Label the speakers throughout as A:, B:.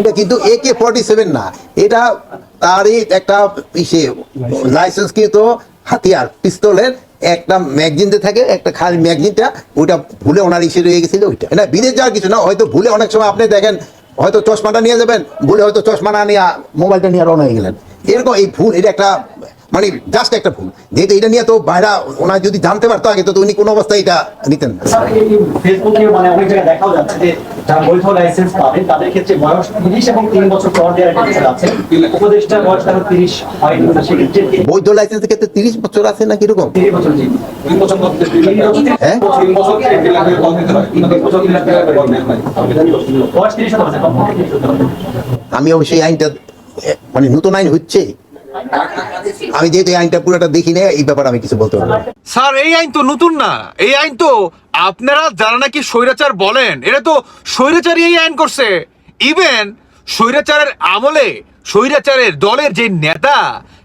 A: এটা কিন্তু AK forty seven না। এটা তারই একটা ইসে লাইসেন্স কিন্তু হাতিয়ার পিস্তলের একটা ম্যাগজিনতে থাকে, একটা খালি ম্যাগজিনটা ওটা ভুলে ওনার ইসে রয়ে গেছিল ওইটা। এটা বিদেশ যাওয়ার কিছু না, হয়তো ভুলে অনেক সময় আপনি দেখেন, হয়তো চশমাটা নিয়ে যাবেন, ভুলে হয়তো চশমা না নিয়ে মোবাইলটা নিয়ে রওনা হয়ে গেলেন। এরকম এই ভুল, এটা একটা মানে জাস্ট একটা ভুল। যেহেতু এটা নিয়ে তো বাইরা, ওনার যদি জানতে পারতো আগে, তো উনি কোনো অবস্থায় এটা নিতেন না।
B: যারা বৈধ লাইসেন্স পাবেন তাদের ক্ষেত্রে বয়স তিরিশ এবং তিন বছর পর দেওয়ার আছে। উপদেষ্টার বয়স তার তিরিশ হয়নি। সেক্ষেত্রে
A: বৈধ লাইসেন্সের ক্ষেত্রে তিরিশ বছর আছে না কীরকম হ্যাঁ? আমি অবশ্যই আইনটা মানে নতুন আইন হচ্ছে। আমি যেহেতু এই আইনটা পুরোটা দেখি না এই ব্যাপারে আমি কিছু বলতে পারব
C: স্যার, এই আইন তো নতুন না। এই আইন তো আপনারা যারা নাকি স্বৈরাচার বলেন এটা তো স্বৈরাচারই এই আইন করছে। ইভেন স্বৈরাচারের আমলে, স্বৈরাচারের দলের যে নেতা,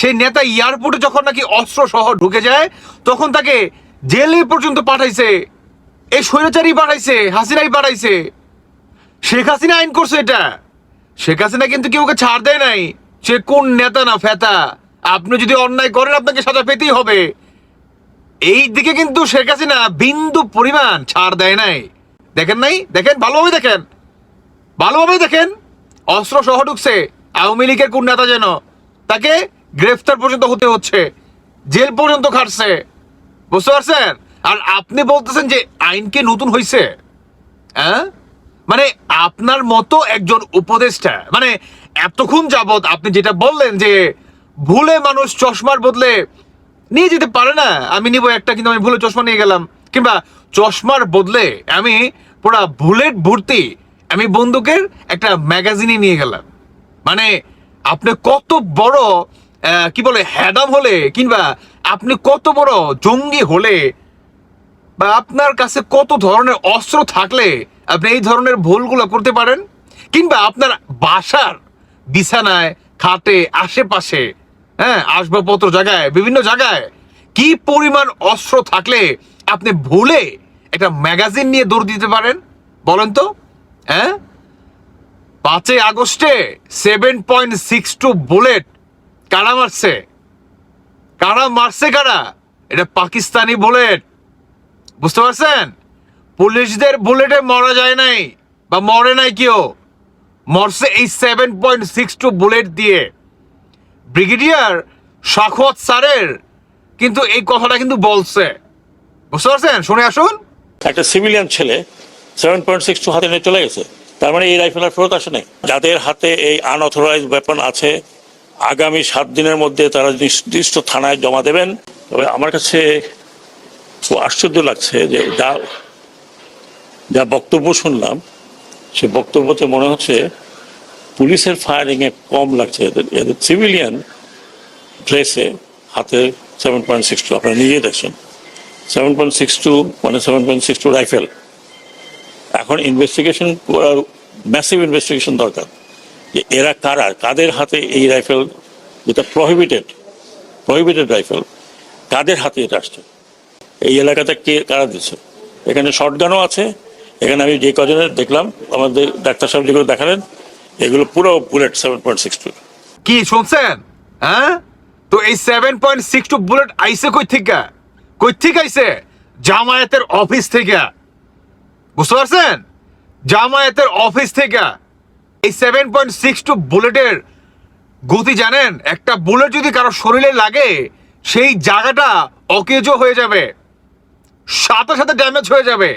C: সেই নেতা এয়ারপোর্টে যখন নাকি অস্ত্র সহ ঢুকে যায়, তখন তাকে জেলে পর্যন্ত পাঠাইছে। এই স্বৈরাচারই পাঠাইছে, হাসিনাই পাঠাইছে। শেখ হাসিনা আইন করছে এটা। শেখ হাসিনা কিন্তু কেউ ওকে ছাড় দেয় নাই। সে কোন নেতা না ফেতা? আপনি যদি অন্যায় করেন, আপনাকে সাজা পেতেই হবে। এই দিকে কিন্তু শেখ হাসিনা বিন্দু পরিমাণ ছাড় দেয় নাই। দেখেন নাই? দেখেন? ভালোভাবে দেখেন। ভালোভাবে দেখেন। অস্ত্র সহ ঢুকছে। আওয়ামী লীগের কোন নেতা যেন? তাকে গ্রেফতার পর্যন্ত হতে হচ্ছে। জেল পর্যন্ত খাটছে। বুঝতে পারছেন? আর আপনি বলতেছেন যে আইন কি নতুন হয়েছে হ্যাঁ মানে আপনার মতো একজন উপদেষ্টা মানে এতক্ষণ যাবত আপনি যেটা বললেন যে ভুলে মানুষ চশমার বদলে নিয়ে যেতে পারে না, আমি নিব একটা কিন্তু আমি ভুলে চশমা নিয়ে গেলাম। কিংবা চশমার বদলে আমি পুরা বুলেট ভর্তি আমি বন্দুকের একটা ম্যাগাজিনই নিয়ে গেলাম। মানে আপনি কত বড় কি বলে, হ্যাডাম হলে কিংবা আপনি কত বড় জঙ্গি হলে বা আপনার কাছে কত ধরনের অস্ত্র থাকলে আপনি এই ধরনের ভুলগুলো করতে পারেন? কিংবা আপনার বাসার বিছানায়, খাটে, আশেপাশে হ্যাঁ আসবাবপত্র জায়গায়, বিভিন্ন জায়গায় কি পরিমাণ অস্ত্র থাকলে আপনি ভুলে একটা ম্যাগাজিন নিয়ে দৌড় দিতে পারেন? বলেন তো হ্যাঁ? পাঁচই আগস্টে seven point six two bullet কারা মারছে? কারা মারছে কারা? এটা পাকিস্তানি বুলেট বুঝতে পারছেন? পুলিশদের বুলেটে মরা যায় নাই, বা মরে নাই কেউ। মরছে এই seven point six two bullet দিয়ে। ব্রিগেডিয়ার শাখওয়াত স্যারের কিন্তু এই কথাটা কিন্তু বলছে। বুঝতে পারছেন? শুনে আসুন।
D: একটা সিভিলিয়ান ছেলে সেভেন পয়েন্ট সিক্স টু হাতে নিয়ে চলে গেছে। তার মানে এই রাইফেল আর ফেরত আসে যাদের হাতে এই আনঅথরাইজ ওয়েপন আছে, আগামী সাত দিনের মধ্যে তারা নির্দিষ্ট থানায় জমা দেবেন। তবে আমার কাছে খুব আশ্চর্য লাগছে যে যা যা বক্তব্য শুনলাম সে বক্তব্যতে মনে হচ্ছে পুলিশের ফায়ারিং এ কম লাগছে এদের। এদের সিভিলিয়ান ড্রেসে হাতে সেভেন পয়েন্ট সিক্স টু আপনারা নিজেই দেখছেন। সেভেন পয়েন্ট সিক্স টু মানে seven point six two rifle এখন ইনভেস্টিগেশন করার ম্যাসিভ ইনভেস্টিগেশন দরকার যে এরা কারা, কাদের হাতে এই রাইফেল যেটা প্রহিবিটেড প্রহিবিটেড রাইফেল কাদের হাতে এটা আসছে? এই এলাকাতে কে, কারা দিচ্ছে? এখানে শর্টগানও আছে এখানে আমি যে কজনের দেখলাম, আমাদের ডাক্তার সাহেব যেগুলো দেখালেন, এগুলো পুরো bullet seven point six two.
C: কি শুনছেন? হ্যাঁ? তো এই seven point six two bullet আইসে কই থেকে? কই থেকে আইসে জামায়াতের অফিস থেকে। বুঝতে পারছেন? জামায়াতের অফিস থেকে। এই সেভেন পয়েন্ট সিক্স টু বুলেটের গতি জানেন? একটা বুলেট যদি কারও শরীরে লাগে, সেই জায়গাটা অকেজ হয়ে যাবে। সাথে সাথে ড্যামেজ হয়ে যাবে।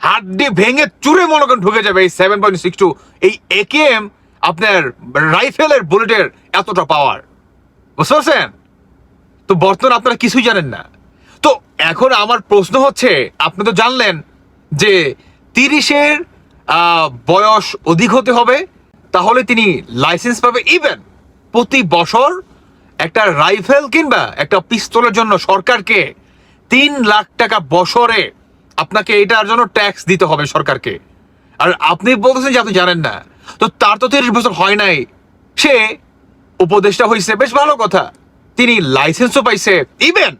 C: হাড্ডি ভেঙে চুরে মনে করেন ঢুকে যাবে এই সেভেন পয়েন্ট সিক্স টু এই একেএম আপনার রাইফেলের বুলেটের এতটা পাওয়ার বুঝতে পারছেন? তো বর্তমানে আপনারা কিছুই জানেন না। তো এখন আমার প্রশ্ন হচ্ছে, আপনি তো জানলেন যে তিরিশের বয়স অধিক হতে হবে, তাহলে তিনি লাইসেন্স পাবে ইভেন প্রতি বছর একটা রাইফেল কিংবা একটা পিস্তলের জন্য সরকারকে তিন লাখ টাকা বছরে আপনাকে এটার জন্য ট্যাক্স দিতে হবে সরকারকে। আর আপনি বলতেছেন যে আপনি জানেন না। তো তার তো তিরিশ বছর হয় নাই। সে উপদেষ্টা হয়েছে, বেশ ভালো কথা। তিনি লাইসেন্সও পাইছে। ইভেন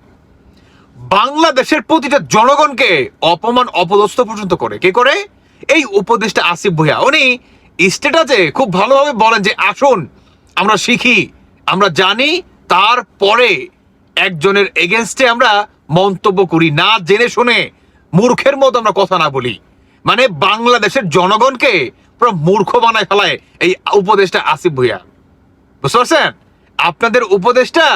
C: বাংলাদেশের প্রতিটা জনগণকে অপমান অপদস্থ পর্যন্ত করে। কে করে? এই উপদেষ্টা আসিফ ভুইয়া। উনি স্টেটাসে খুব ভালোভাবে বলেন যে, আসুন, আমরা শিখি, আমরা জানি, তারপরে একজনের এগেনস্টে আমরা মন্তব্য করি। না জেনে শুনে মূর্খের মতো আমরা কথা না বলি। মানে বাংলাদেশের জনগণকে পুরো মূর্খ বানায় ফেলায় এই উপদেশটা আসিফ ভুইয়া। বুঝতে পারছেন? আপনাদের উপদেশটা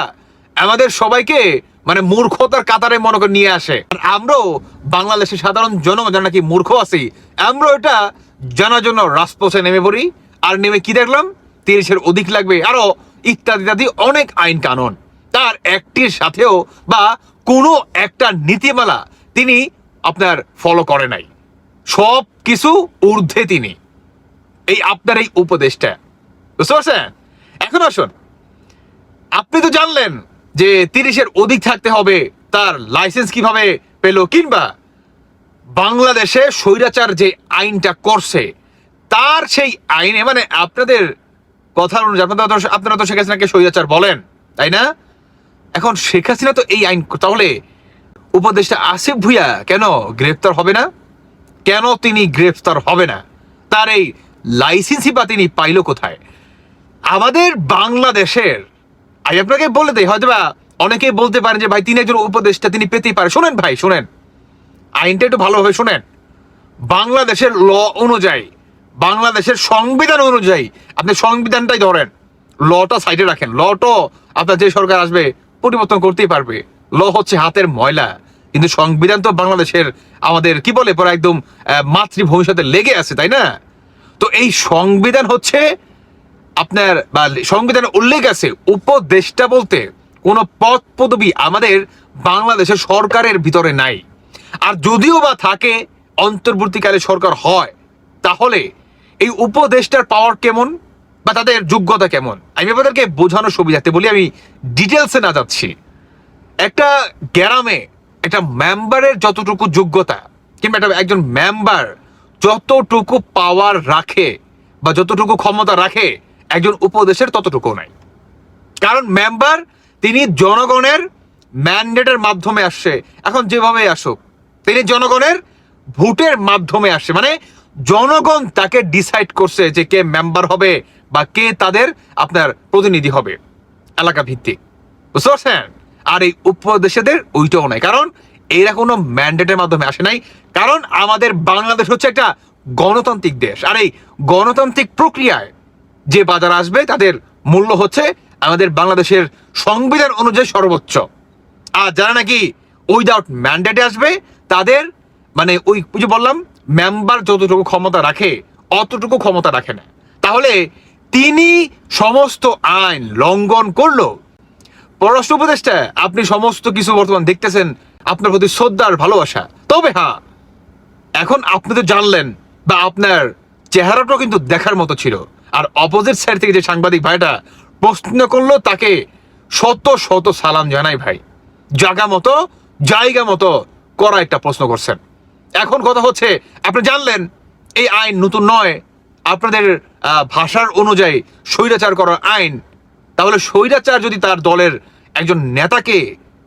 C: আমাদের সবাইকে মানে মূর্খতার কাতারে মনে করে নিয়ে আসে। আর আমরাও বাংলাদেশের সাধারণ জনগণ নাকি মূর্খ আছি, আমরাও এটা জানার জন্য রাজপথে নেমে পড়ি। আর নেমে কি দেখলাম? তিরিশের অধিক লাগবে। আরও ইত্যাদি ইত্যাদি অনেক আইন কানুন। তার একটির সাথেও বা কোনো একটা নীতিমালা তিনি আপনার ফলো করে নাই। সব কিছু ঊর্ধ্বে তিনি। এই আপনার এই উপদেশটা। বুঝতে পারছেন? এখন আসুন। আপনি তো জানলেন যে তিরিশের অধিক থাকতে হবে, তার লাইসেন্স কীভাবে পেল কিংবা বাংলাদেশে স্বৈরাচার যে আইনটা করছে, তার সেই আইনে মানে আপনাদের কথা অনুযায়ী, আপনারা তো আপনারা তো শেখ হাসিনাকে স্বৈরাচার বলেন, তাই না? এখন শেখ হাসিনা তো এই আইন তাহলে উপদেশটা আসিফ ভুইয়া কেন গ্রেফতার হবে না? কেন তিনি গ্রেফতার হবে না? তার এই লাইসেন্সই বা তিনি পাইল কোথায়? আমাদের বাংলাদেশের, আমি আপনাকে বলে দেই হয়তো বা অনেকেই বলতে পারেন যে, ভাই, তিনি একজন উপদেষ্টা, তিনি পেতেই পারে। শোনেন ভাই, শোনেন। আইনটা একটু ভালোভাবে শোনেন। বাংলাদেশের ল অনুযায়ী, বাংলাদেশের সংবিধান অনুযায়ী, আপনি সংবিধানটাই ধরেন। লটা সাইডে রাখেন। লটো আপনার যে সরকার আসবে, পরিবর্তন করতেই পারবে। ল হচ্ছে হাতের ময়লা। কিন্তু সংবিধান তো বাংলাদেশের আমাদের, কি বলে, পরে একদম মাতৃভূমির সাথে লেগে আছে, তাই না? তো এই সংবিধান হচ্ছে আপনার, বা সংবিধানে উল্লেখ আছে, উপদেষ্টা বলতে কোন পদ পদবি আমাদের বাংলাদেশের সরকারের ভিতরে নাই। আর যদিও বা থাকে, অন্তর্বর্তীকালে সরকার হয়, তাহলে এই উপদেষ্টার পাওয়ার কেমন বা তাদের যোগ্যতা কেমন? আমি আপনাদেরকে বোঝানোর সুবিধাতে বলি, আমি ডিটেলসে না যাচ্ছি। একটা গ্রামে একটা মেম্বারের যতটুকু যোগ্যতা, কিংবা একটা একজন মেম্বার যতটুকু পাওয়ার রাখে বা যতটুকু ক্ষমতা রাখে, একজন উপদেশের ততটুকু নাই। কারণ মেম্বার তিনি জনগণের ম্যান্ডেটের মাধ্যমে আসছে। এখন যেভাবে আসুক, তিনি জনগণের ভোটের মাধ্যমে আসছে। মানে জনগণ তাকে ডিসাইড করছে যে কে মেম্বার হবে বা কে তাদের আপনার প্রতিনিধি হবে। এলাকা ভিত্তিক। বুঝতে পারছেন? আর এই উপদেশেদের ওইটাও নাই। কারণ এরা কোনো ম্যান্ডেটের মাধ্যমে আসে নাই। কারণ আমাদের বাংলাদেশ হচ্ছে একটা গণতান্ত্রিক দেশ। আর এই গণতান্ত্রিক প্রক্রিয়ায় যে বাজার আসবে, তাদের মূল্য হচ্ছে আমাদের বাংলাদেশের সংবিধান অনুযায়ী সর্বোচ্চ। আর যারা নাকি উইদাউট ম্যান্ডেটে আসবে, তাদের মানে ওই যে বললাম মেম্বার যতটুকু ক্ষমতা রাখে, অতটুকু ক্ষমতা রাখে না। তাহলে তিনি সমস্ত আইন লঙ্ঘন করল পররাষ্ট্র উপদেষ্টা, আপনি সমস্ত কিছু বর্তমান দেখতেছেন, আপনার প্রতি শ্রদ্ধার ভালোবাসা। তবে হ্যাঁ এখন আপনি তো জানলেন, বা আপনার চেহারাটাও কিন্তু দেখার মতো ছিল। আর অপোজিট সাইড থেকে যে সাংবাদিক ভাইটা প্রশ্ন করল, তাকে শত শত সালাম জানাই ভাই। জাগা মতো, জায়গা মতো করা একটা প্রশ্ন করছেন। এখন কথা হচ্ছে, আপনি জানলেন, এই আইন নতুন নয়, আপনাদের ভাষার অনুযায়ী স্বৈরাচার করার আইন। তাহলে স্বৈরাচার যদি তার দলের একজন নেতাকে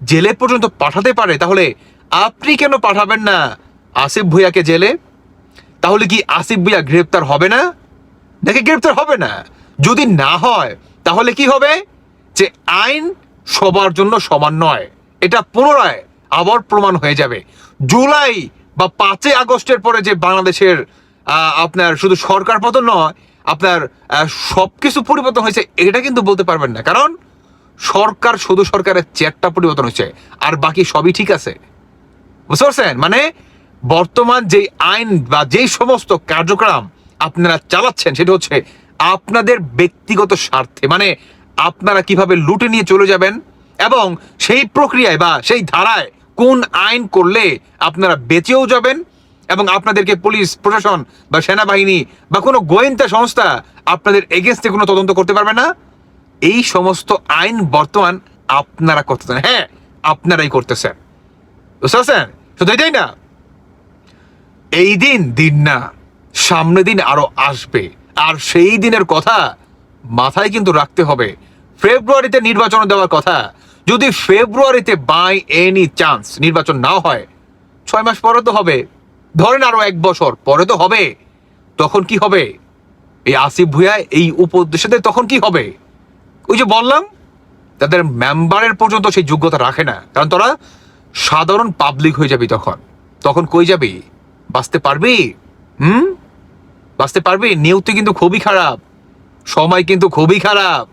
C: জেলে পর্যন্ত পাঠাতে পারে, তাহলে আপনি কেন পাঠাবেন না? আসিফ ভুইয়াকে জেলে? তাহলে কি আসিফ ভুইয়া গ্রেপ্তার হবে না? নাকি গ্রেপ্তার হবে না? যদি না হয়, তাহলে কি হবে? যে আইন সবার জন্য সমান নয়। এটা পুনরায় আবার প্রমাণ হয়ে যাবে। জুলাই বা পাঁচই আগস্টের পরে যে বাংলাদেশের আপনার শুধু সরকার পতন নয়, আপনার সব কিছু পরিবর্তন হয়েছে, এটা কিন্তু বলতে পারবেন না। কারণ সরকার শুধু সরকারের চেয়ারটা পরিবর্তন হচ্ছে আর বাকি সবই ঠিক আছে। বুঝতে পারছেন? মানে বর্তমান যে আইন বা যেই সমস্ত কার্যক্রম আপনারা চালাচ্ছেন, সেটা হচ্ছে আপনাদের ব্যক্তিগত স্বার্থে। মানে আপনারা কীভাবে লুটে নিয়ে চলে যাবেন এবং সেই প্রক্রিয়ায় বা সেই ধারায় কোন আইন করলে আপনারা বেঁচেও যাবেন এবং আপনাদেরকে পুলিশ, প্রশাসন বা সেনাবাহিনী বা কোনো গোয়েন্দা সংস্থা আপনাদের এগেনস্টে কোনো তদন্ত করতে পারবে না? এই সমস্ত আইন বর্তমান আপনারা করতেছেন। হ্যাঁ আপনারাই করতেছেন। বুঝতে পারছেন? শুধু এটাই না? এই দিন দিন না সামনে দিন আরও আসবে। আর সেই দিনের কথা মাথায় কিন্তু রাখতে হবে। ফেব্রুয়ারিতে নির্বাচন দেওয়ার কথা। যদি ফেব্রুয়ারিতে বাই এনি চান্স নির্বাচন না হয়, ছয় মাস পরে তো হবে। ধরেন আরও এক বছর পরে তো হবে। তখন কি হবে? এই আসিফ ভুয়া এই উপদেষ্টাদের তখন কি হবে? ওই যে বললাম, তাদের মেম্বারের পর্যন্ত সেই যোগ্যতা রাখে না। কারণ তোরা সাধারণ পাবলিক হয়ে যাবি তখন। তখন কই যাবি? বাঁচতে পারবি? হুম? বাঁচতে পারবি? নিয়তি কিন্তু খুবই খারাপ। সময় কিন্তু খুবই খারাপ।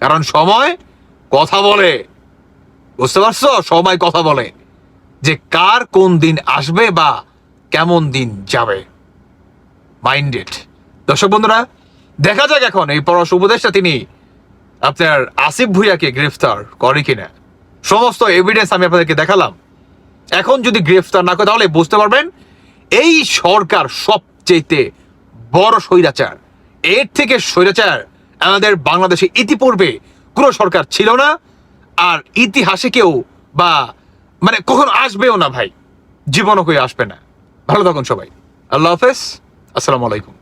C: কারণ সময় কথা বলে। বুঝতে পারছ? সময় কথা বলে। যে কার কোন দিন আসবে বা কেমন দিন যাবে। মাইন্ডেড দর্শক বন্ধুরা, দেখা যাক এখন এই পরশ উপদেশটা তিনি আপনার আসিফ ভুইয়াকে গ্রেফতার করে কিনা? সমস্ত এভিডেন্স আমি আপনাদেরকে দেখালাম। এখন যদি গ্রেফতার না করে, তাহলে বুঝতে পারবেন, এই সরকার সবচেয়েতে বড় স্বৈরাচার। এর থেকে স্বৈরাচার আমাদের বাংলাদেশে ইতিপূর্বে কোনো সরকার ছিল না, আর ইতিহাসে কেউ বা মানে কখনো আসবেও না ভাই। জীবনও কেউ আসবে না। ভালো থাকুন সবাই। আল্লাহ হাফেজ। আসসালামু আলাইকুম।